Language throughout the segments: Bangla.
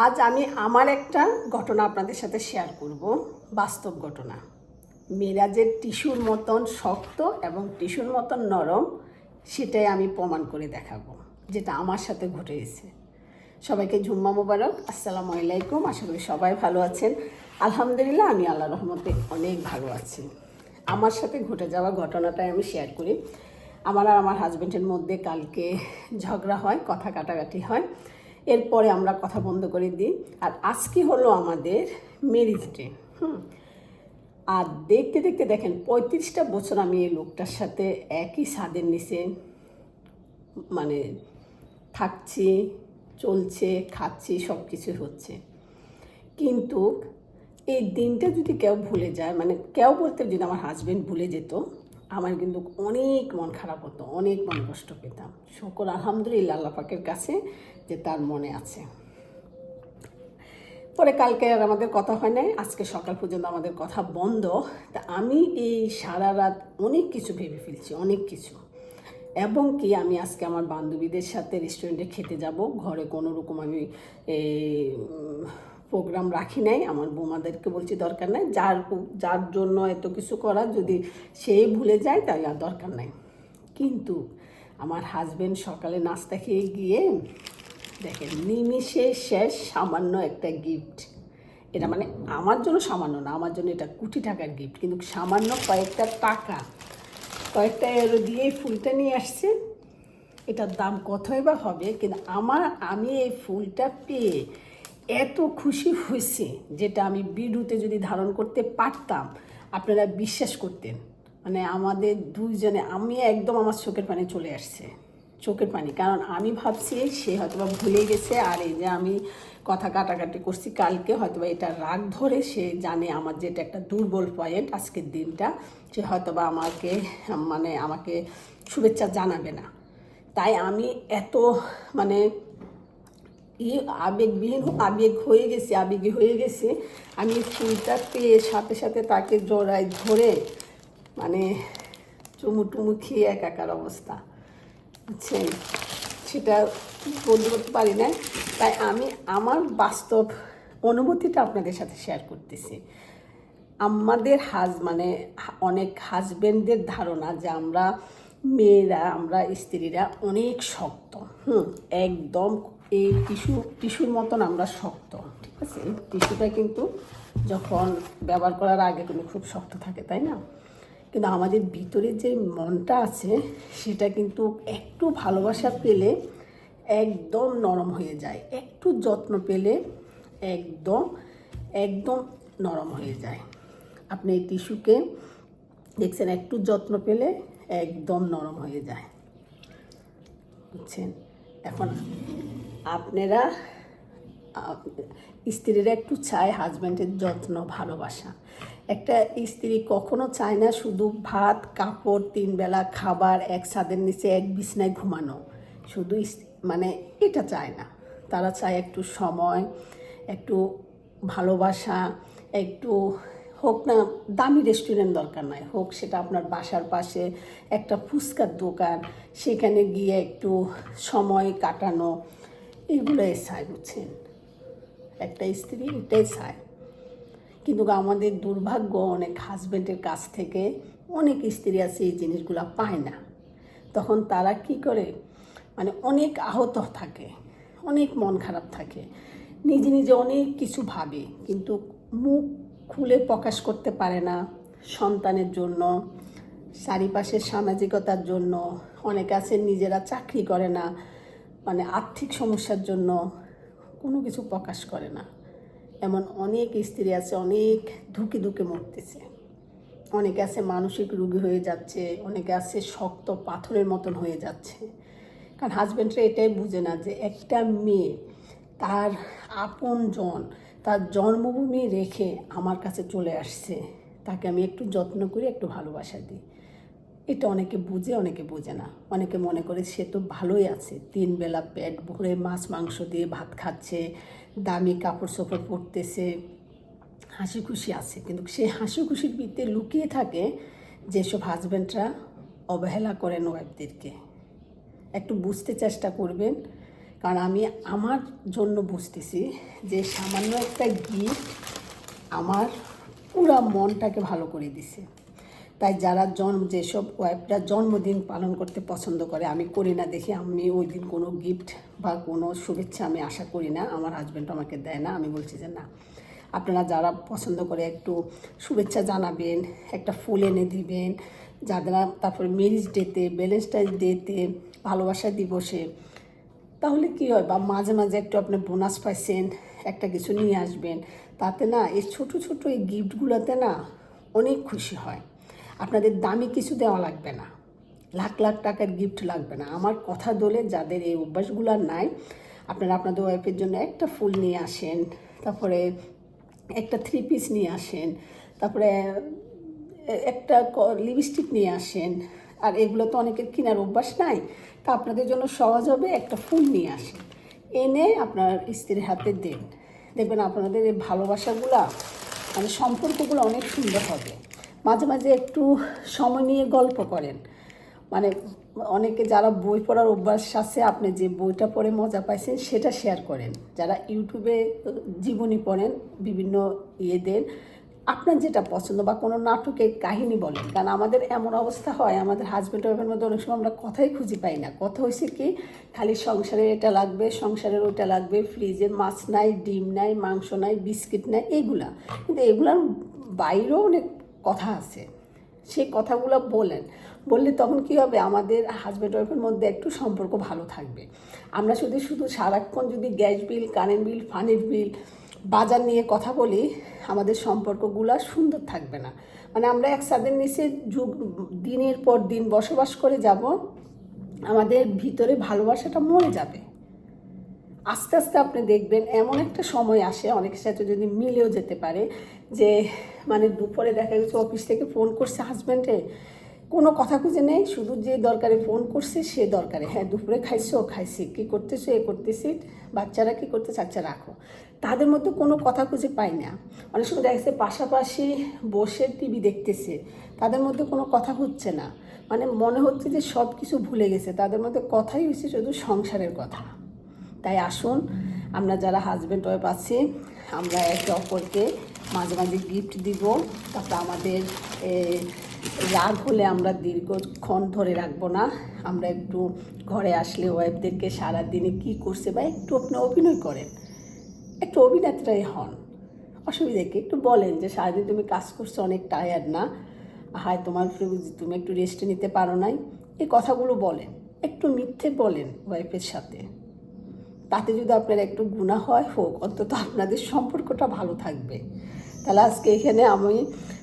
আজ আমি আমার একটা ঘটনা আপনাদের সাথে শেয়ার করব, বাস্তব ঘটনা। মেরাজের টিস্যুর মতন শক্ত এবং টিস্যুর মতন নরম, সেটাই আমি প্রমাণ করে দেখাবো, যেটা আমার সাথে ঘটে গেছে। সবাইকে ঝুম্মা মুবারক, আসসালামু আলাইকুম, আশা করি সবাই ভালো আছেন। আলহামদুলিল্লাহ, আমি আল্লাহ রহমতে অনেক ভালো আছি। আমার সাথে ঘটে যাওয়া ঘটনাটাই আমি শেয়ার করি। আমার আর আমার হাজব্যান্ডের মধ্যে কালকে ঝগড়া হয়, কথা কাটাকাটি হয়। এরপরে আমরা কথা বন্ধ করে দিই। আর আজকে হলো আমাদের মেরিজ ডে হুম। আর দেখতে দেখতে দেখেন, পঁয়ত্রিশটা বছর আমি এই লোকটার সাথে একই ছাদের নিচে মানে থাকছি, চলছে, খাচ্ছি সব কিছু হচ্ছে। কিন্তু এই দিনটা যদি কেউ ভুলে যায় মানে কেউ বলতে যদি আমার হাজব্যান্ড ভুলে যেত আমার কিন্তু অনেক মন খারাপ হতো, অনেক মন কষ্ট পেতাম। শুকর আলহামদুলিল্লাহ আল্লাহ পাকের কাছে যে তার মনে আছে। পরে কালকে আর আমাদের কথা হয় নাই, আজকে সকাল পর্যন্ত আমাদের কথা বন্ধ। তা আমি এই সারা রাত অনেক কিছু ভেবে ফেলছি, অনেক কিছু। এবং কি আমি আজকে আমার বান্ধবীদের সাথে রেস্টুরেন্টে খেতে যাব, ঘরে কোনো রকম আমি প্রোগ্রাম রাখি নাই, আমার বৌমাদেরকে বলছি দরকার নাই, যার যার জন্য এত কিছু করা যদি সেই ভুলে যায় তাহলে আর দরকার নাই। কিন্তু আমার হাজবেন্ড সকালে নাস্তা খেয়ে গিয়ে দেখেন, নিমিষে শেষ সামান্য একটা গিফট এটা মানে আমার জন্য সামান্য না, আমার জন্য এটা কোটি টাকার গিফট কিন্তু সামান্য কয়েকটা টাকা, কয়েকটা এরো দিয়ে এই ফুলটা নিয়ে আসছে। এটার দাম কতই বা হবে? কিন্তু আমার, আমি এই ফুলটা পেয়ে এত খুশি হয়েছে যেটা আমি বিডুতে যদি ধারণ করতে পারতাম, আপনারা বিশ্বাস করতেন। মানে আমাদের দুইজনে, আমি একদম আমার চোখের পানি চলে আসছে। চোখের পানি। কারণ আমি ভাবছি সে হয়তোবা ভুলে গেছে আর এই যে আমি কথা কাটাকাটি করছি, কালকে হয়তোবা এটা রাগ ধরে সে জানে আমার যেটা একটা দুর্বল পয়েন্ট আজকের দিনটা। সে হয়তোবা আমাকে মানে আমাকে শুভেচ্ছা জানাবে না। তাই আমি এত মানে আবেগবিহীন আবেগ হয়ে গেছে, আবেগী হয়ে গেছে। আমি ফুলটা পেয়ে সাথে সাথে তাকে জোড়ায় ধরে মানে চুমু টুমু খেয়ে একাকার অবস্থা। বুঝছেন? সেটা বলতে করতে পারি না। তাই আমি আমার বাস্তব অনুভূতিটা আপনাদের সাথে শেয়ার করতেছি। আমাদের হাজ মানে অনেক হাজবেন্ডদের ধারণা যে আমরা মেয়েরা, আমরা স্ত্রীরা অনেক শক্ত। হুম, একদম এই টিস্যু, টিস্যুর মতন আমরা শক্ত, ঠিক আছে? এই টিস্যুটা কিন্তু যখন ব্যবহার করার আগে কিন্তু খুব শক্ত থাকে, তাই না? কিন্তু আমাদের ভিতরে যে মনটা আছে, সেটা কিন্তু একটু ভালোবাসা পেলে একদম নরম হয়ে যায়। একটু যত্ন পেলে একদম একদম নরম হয়ে যায়। আপনি এই টিস্যুকে দেখছেন, একটু যত্ন পেলে একদম নরম হয়ে যায়। বুঝছেন? এখন আপনারা স্ত্রীরা একটু চায় হাজব্যান্ডের যত্ন, ভালোবাসা। একটা স্ত্রী কখনো চায় না শুধু ভাত, কাপড়, তিন বেলা খাবার, এক ছাদের নিচে এক বিছনায় ঘুমানো। শুধু মানে এটা চায় না। তারা চায় একটু সময়, একটু ভালোবাসা, একটু হোক না, দামি রেস্টুরেন্ট দরকার নয়। হোক সেটা আপনার বাসার পাশে একটা ফুচকার দোকান, সেখানে গিয়ে একটু সময় কাটানো এগুলোই চায় বুঝছেন? একটা স্ত্রী এটাই চায় কিন্তু আমাদের দুর্ভাগ্য, অনেক হাজব্যান্ডের কাছ থেকে অনেক স্ত্রী আছে এই জিনিসগুলো পায় না। তখন তারা কি করে? মানে অনেক আহত থাকে, অনেক মন খারাপ থাকে, নিজে নিজে অনেক কিছু ভাবে, কিন্তু মুখ খুলে প্রকাশ করতে পারে না সন্তানের জন্য, চারিপাশের সামাজিকতার জন্য। অনেক আছে নিজেরা চাকরি করে না মানে আর্থিক সমস্যার জন্য কোনো কিছু প্রকাশ করে না। এমন অনেক স্ত্রী আছে, অনেক ধুকে ধুকে মরতেছে। অনেকে আছে মানসিক রুগী হয়ে যাচ্ছে, অনেকে আছে শক্ত পাথরের মতন হয়ে যাচ্ছে। কারণ হাজব্যান্ডরা এটাই বুঝে না যে একটা মেয়ে তার আপন জন, তার জন্মভূমি রেখে আমার কাছে চলে আসছে, তাকে আমি একটু যত্ন করি, একটু ভালোবাসা দিই। এটা অনেকে বুঝে অনেকে বুঝে না। অনেকে মনে করে সে তো ভালোই আছে। তিন বেলা পেট ভরে মাছ, মাংস দিয়ে ভাত খাচ্ছে, দামি কাপড় চোপড় পরতেছে হাসি খুশি আছে। কিন্তু সেই হাসি খুশির ভিতরে লুকিয়ে থাকে যেসব হাজব্যান্ডরা অবহেলা করেন ওয়াইফদেরকে একটু বুঝতে চেষ্টা করবেন, কারণ আমি আমার জন্য বুঝতেছি যে সামান্য একটা গিফট আমার পুরা মনটাকে ভালো করে দিছে। তাই যারা জন্ম, যেসব ওয়াইফরা জন্মদিন পালন করতে পছন্দ করে, আমি করি না। দেখি আমি ওই দিন কোনো গিফট বা কোনো শুভেচ্ছা আমি আশা করি না। আমার হাজব্যান্ড আমাকে দেয় না। আমি বলছি যে, না, আপনারা যারা পছন্দ করে একটু শুভেচ্ছা জানাবেন, একটা ফুল এনে দিবেন যারা তারপরে মেরিজ ডেতে ভ্যালেন্টাইন ডেতে ভালোবাসা দিবসে, তাহলে কি হয়? বা মাঝে মাঝে একটু আপনি বোনাস পাইছেন, একটা কিছু নিয়ে আসবেন, তাতে না এই ছোট ছোট এই গিফটগুলোতে না অনেক খুশি হয়। আপনাদের দামি কিছু দেওয়া লাগবে না। লাখ লাখ টাকার গিফট লাগবে না। আমার কথা দলে যাদের এই অভ্যাসগুলো নাই, আপনারা আপনাদের ওয়াইফের জন্য একটা ফুল নিয়ে আসেন, তারপরে একটা থ্রি পিস নিয়ে আসেন, তারপরে একটা লিপস্টিক নিয়ে আসেন। আর এগুলো তো অনেকের কেনার অভ্যাস নাই, তা আপনাদের জন্য সহজ হবে একটা ফুল নিয়ে আসেন। এনে আপনার স্ত্রীর হাতে দেন। দেখবেন আপনাদের এই ভালোবাসাগুলা মানে সম্পর্কগুলো অনেক সুন্দর হবে। মাঝে মাঝে একটু সময় নিয়ে গল্প করেন। মানে অনেকে যারা বই পড়ার অভ্যাস আছে, আপনি যে বইটা পড়ে মজা পাইছেন সেটা শেয়ার করেন। যারা ইউটিউবে জীবনী পড়েন, বিভিন্ন ইয়েদের আপনার যেটা পছন্দ বা কোনো নাটকের কাহিনী বলেন, কারণ আমাদের এমন অবস্থা হয়, আমাদের হাজব্যান্ড ওয়াইফের মধ্যে অনেক সময় আমরা কথাই খুঁজে পাই না। কথা হয়েছে কি, খালি সংসারের এটা লাগবে, সংসারের ওটা লাগবে ফ্রিজে মাছ নাই, ডিম নাই, মাংস নাই বিস্কিট নাই, এগুলা। কিন্তু এগুলার বাইরেও অনেক কথা আছে। সেই কথাগুলো বলেন। বললে তখন কি হবে? আমাদের হাজব্যান্ড ওয়াইফের মধ্যে একটু সম্পর্ক ভালো থাকবে। আমরা শুধু শুধু সারাক্ষণ যদি গ্যাস বিল, কারেন্ট বিল, পানির বিল, বাজার নিয়ে কথা বলি, আমাদের সম্পর্কগুলো সুন্দর থাকবে না। মানে আমরা এক ছাদের নিচে যুগ, দিনের পর দিন বসবাস করে যাব, আমাদের ভিতরে ভালোবাসাটা মরে যাবে। আস্তে আস্তে আপনি দেখবেন এমন একটা সময় আসে, অনেকের সাথে যদি মিলেও যেতে পারে, যে মানে দুপুরে দেখা গেছে অফিস থেকে ফোন করছে হাজব্যান্ডে কোনো কথা খুঁজে নেই, শুধু যে দরকারে ফোন করছে সে দরকারে। হ্যাঁ দুপুরে খাইছো, খাইছি। কী করতেছো, এ করতেছি, বাচ্চারা কী করতেছে আচ্ছা রাখো। তাদের মধ্যে কোনো কথা খুঁজে পাই না। অনেক সময় দেখা যাচ্ছে পাশাপাশি বসে টিভি দেখতেছে, তাদের মধ্যে কোনো কথা হচ্ছে না। মানে মনে হচ্ছে যে সব কিছু ভুলে গেছে, তাদের মধ্যে কথাই হচ্ছে শুধু সংসারের কথা। তাই আসুন, আমরা যারা হাজব্যান্ড ওয়াইফ আছি, আমরা একে অপরকে মাঝে মাঝে গিফট দিব। তারপর আমাদের রাগ হলে আমরা দীর্ঘক্ষণ ধরে রাখব না। আমরা একটু ঘরে আসলে ওয়াইফদেরকে সারাদিনে কি করছে বা একটু আপনি অভিনয় করেন। একটু অভিনেত্রাই হন। অসুবিধা কি? একটু বলেন যে সারাদিন তুমি কাজ করছ, অনেক টায়ার্ড না। হায়, তোমার তুমি একটু রেস্ট নিতে পারো নাই। এই কথাগুলো বলেন। একটু মিথ্যে বলেন ওয়াইফের সাথে। তাতে যদি আপনার একটু গুণা হয়, হোক, অন্তত আপনাদের সম্পর্কটা ভালো থাকবে। তাহলে আজকে এখানে আমি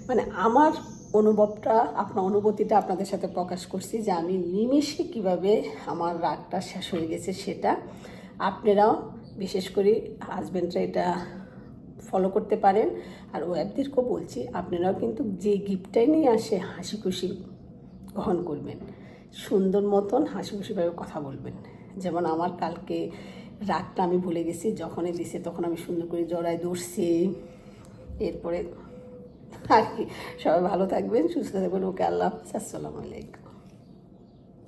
মানে আমার অনুভবটা, আপনার অনুভূতিটা আপনাদের সাথে প্রকাশ করছি যে আমি নিমিষে কীভাবে আমার রাগটা শেষ হয়ে গেছে সেটা আপনারাও, বিশেষ করে হাজব্যান্ডরা এটা ফলো করতে পারেন। আর ওয়াইফদেরকেও বলছি, আপনারাও কিন্তু যে গিফটটাই নিয়ে আসে হাসি খুশি গ্রহণ করবেন। সুন্দর মতন হাসি খুশিভাবে কথা বলবেন। যেমন আমার কালকে রাগটা আমি ভুলে গেছি, যখনই দিছে তখন আমি সুন্দর করে জড়ায় দৌড়ছি এরপরে আর কি, সবাই ভালো থাকবেন, সুস্থ থাকবেন। ওকে আল্লাহ আসসালামু আলাইকুম।